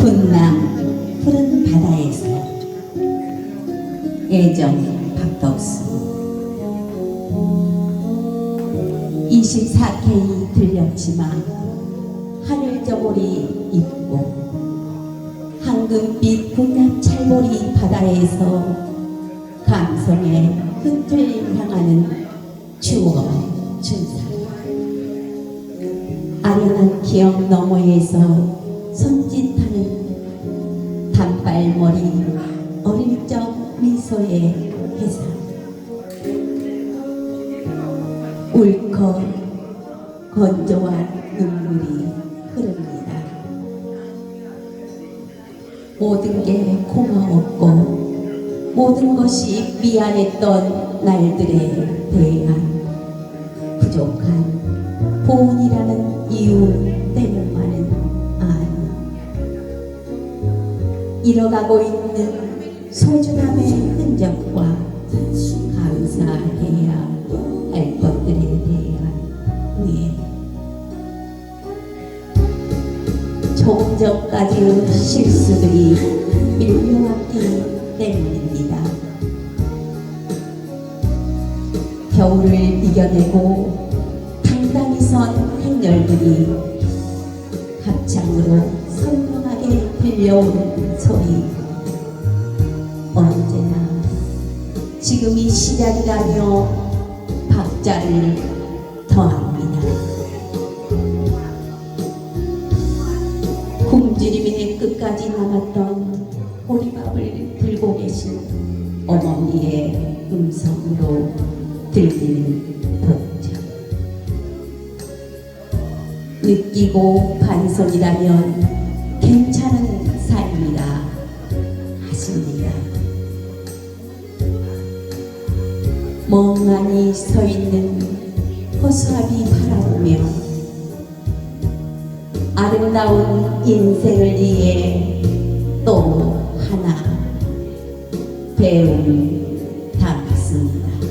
군남 푸른 바다에서. 애정 박덕수. 24K 들렸지만 하늘 저고리 입고 황금빛 군남 찰보리 바다에서 감성의 흩을 향하는 추억 춘사. 아련한 기억 너머에서 손짓하는 단발머리 어릴 적 미소의 회상 울컥 건조한 눈물이 흐릅니다. 모든 게 고마웠고 모든 것이 미안했던 날들에 대한 부족한 보온이라는 이유 잃어가고 있는 소중함의 흔적과 감사해야 할 것들에 대한 후회 조금 전까지의 실수들이 밀려왔기 때문입니다. 겨울을 이겨내고 당당히 선 행렬들이 합창으로 들려오는 소리 언제나 지금이 시작이라며 박자를 더합니다. 굶주림의 끝까지 남았던 보리밥을 들고 계신 어머니의 음성으로 들리는 독점 느끼고 반성이라면 괜찮은 삶이라 하십니다. 멍하니 서 있는 호수아비 바라보며 아름다운 인생을 위해 또 하나 배움을 담았습니다.